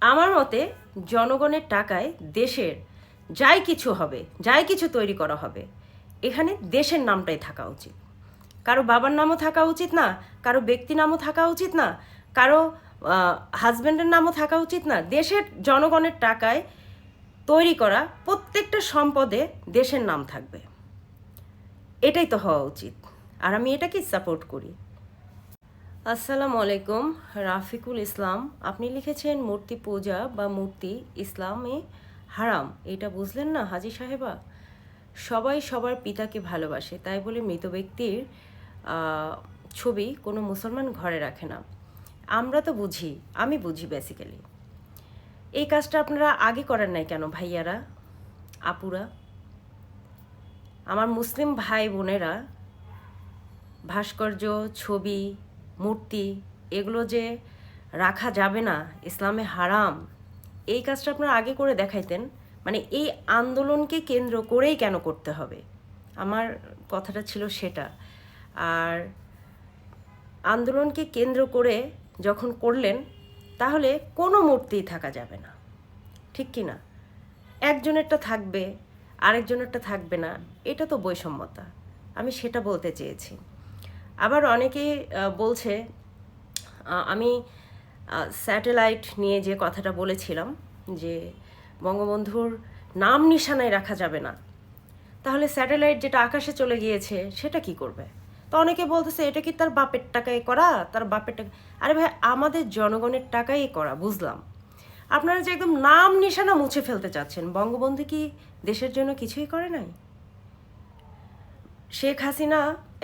আমার মতে জনগণের টাকায় দেশের যাই কিছু হবে, যাই কিছু তৈরি করা হবে, এখানে দেশের নামটাই থাকা উচিত। কারও বাবার নামও থাকা উচিত না, কারও ব্যক্তি নামও থাকা উচিত না, কারও হাজব্যান্ডের নামও থাকা উচিত না। দেশের জনগণের টাকায় তৈরি করা প্রত্যেকটা সম্পদে দেশের নাম থাকবে। এটাই তো হওয়া উচিত। আর আমি এটাকেই সাপোর্ট করি। আসসালামু আলাইকুম, রাফিকুল ইসলাম। আপনি লিখেছেন মূর্তি পূজা বা মূর্তি ইসলামে হারাম। এটা বুঝলেন না হাজি সাহেবা? সবাই সবার পিতাকে ভালোবাসে, তাই বলে মৃত ব্যক্তির ছবি কোনো মুসলমান ঘরে রাখে না। আমরা তো বুঝি, আমি বুঝি বেসিক্যালি এই কাজটা আপনারা আগে করেন নাই কেন ভাইয়ারা, আপুরা? আমার মুসলিম ভাই বোনেরা ভাস্কর্য, ছবি মূর্তি, এগুলো যে রাখা যাবে না, ইসলামে হারাম, এই কাজটা আপনারা আগে করে দেখাইতেন। মানে এই আন্দোলনকে কেন্দ্র করেই কেন করতে হবে? আমার কথাটা ছিল সেটা। আর আন্দোলনকে কেন্দ্র করে যখন করলেন, তাহলে কোনো মূর্তিই থাকা যাবে না। ঠিক কি না? একজনেরটা থাকবে, আরেকজনেরটা থাকবে না, এটা তো বৈষম্যতা। আমি সেটা বলতে চেয়েছি। আবার অনেকেই আহ, বলছে আমি স্যাটেলাইট নিয়ে যে কথাটা বলেছিলাম যে বঙ্গবন্ধুর নাম নিশানায় রাখা যাবে না তাহলে স্যাটেলাইট যেটা আকাশে চলে গিয়েছে সেটা কি করবে? তো অনেকে বলতেছে এটা কি তার বাপের টাকায় করা? তার বাপের টাকা আরে ভাই আমাদের জনগণের টাকাই করা বুঝলাম। আপনারা যে একদম নাম নিশানা মুছে ফেলতে চাচ্ছেন বঙ্গবন্ধু কি দেশের জন্য কিছুই করে নাই? শেখ হাসিনা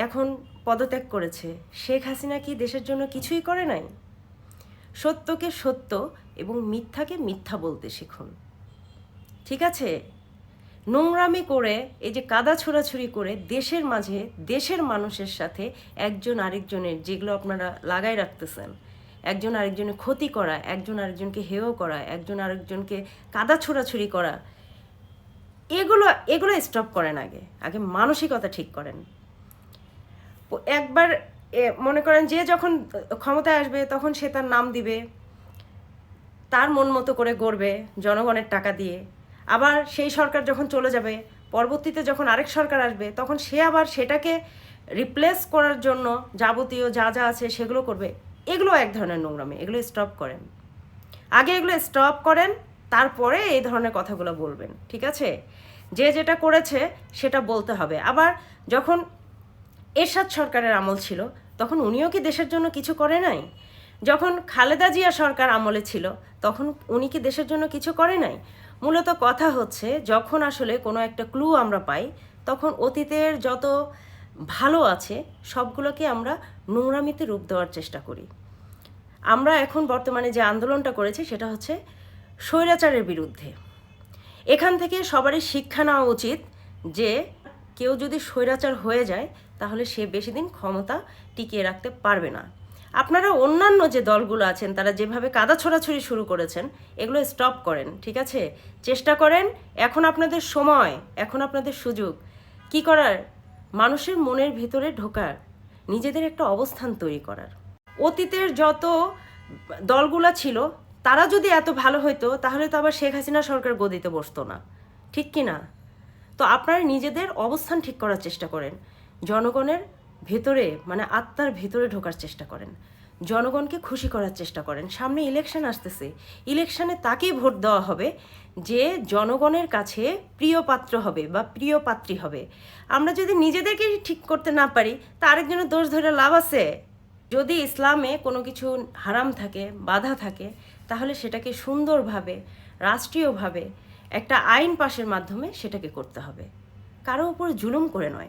এখন পদত্যাগ করেছে। শেখ হাসিনা কি দেশের জন্য কিছুই করে নাই? সত্যকে সত্য এবং মিথ্যাকে মিথ্যা বলতে শিখুন। ঠিক আছে? নোংরামি করে, এই যে কাদা ছোড়াছুরি করে দেশের মাঝে দেশের মানুষের সাথে একজন আরেকজনের যেগুলো আপনারা লাগাই রাখতেছেন, একজন আরেকজনের ক্ষতি করা, একজন আরেকজনকে হেয় করা, একজন আরেকজনকে কাদা ছোড়াছুরি করা, এগুলো এগুলো স্টপ করেন আগে। আগে মানসিকতা ঠিক করেন। একবার মনে করেন যে যখন ক্ষমতায় আসবে তখন সে তার নাম দিবে, তার মন মতো করে গড়বে জনগণের টাকা দিয়ে। আবার সেই সরকার যখন চলে যাবে, পরবর্তীতে যখন আরেক সরকার আসবে, তখন সে আবার সেটাকে রিপ্লেস করার জন্য যাবতীয় যা যা আছে সেগুলো করবে। এগুলো এক ধরনের নোংরামি, এগুলো স্টপ করেন। আগে এগুলো স্টপ করেন, তারপরে এই ধরনের কথাগুলো বলবেন, ঠিক আছে? যে যেটা করেছে সেটা বলতে হবে। আবার যখন এরশাদ সরকারের আমল ছিল, তখন উনিও কি দেশের জন্য কিছু করে নাই? যখন খালেদা জিয়া সরকার আমলে ছিল, তখন উনি কি দেশের জন্য কিছু করে নাই? মূলত কথা হচ্ছে, যখন আসলে কোনো একটা ক্লু আমরা পাই, তখন অতীতের যত ভালো আছে, সবগুলোকে আমরা নোংরামিতে রূপ দেওয়ার চেষ্টা করি। আমরা এখন বর্তমানে যে আন্দোলনটা করেছি, সেটা হচ্ছে স্বৈরাচারের বিরুদ্ধে। এখান থেকে সবারই শিক্ষা নেওয়া উচিত যে, কেউ যদি স্বৈরাচার হয়ে যায় তাহলে সে বেশি দিন ক্ষমতা টিকিয়ে রাখতে পারবে না। আপনারা অন্যান্য যে দলগুলো আছেন, তারা যেভাবে কাদা ছোড়াছুড়ি শুরু করেছেন, এগুলো স্টপ করেন, ঠিক আছে? চেষ্টা করেন, এখন আপনাদের সময়, এখন আপনাদের সুযোগ। কি করার? মানুষের মনের ভিতরে ঢোকার, নিজেদের একটা অবস্থান তৈরি করার। অতীতের যত দলগুলো ছিল, তারা যদি এত ভালো হইতো, তাহলে তো আবার শেখ হাসিনা সরকার গদিতে বসতো না, ঠিক কি না তো আপনারা নিজেদের অবস্থান ঠিক করার চেষ্টা করেন। জনগণের ভেতরে মানে আত্মার ভেতরে ঢোকার চেষ্টা করেন। জনগণকে খুশি করার চেষ্টা করেন। সামনে ইলেকশন আসতেছে। ইলেকশনে তাকেই ভোট দেওয়া হবে যে জনগণের কাছে প্রিয় পাত্র হবে বা প্রিয় পাত্রী হবে। আমরা যদি নিজেদেরকে ঠিক করতে না পারি, তা আরেকজনের দোষ ধরে লাভ আছে। যদি ইসলামে কোনো কিছু হারাম থাকে, বাধা থাকে, তাহলে সেটাকে সুন্দরভাবে, রাষ্ট্রীয়ভাবে একটা আইন পাশের মাধ্যমে সেটাকে করতে হবে। কারও উপর জুলুম করে নয়।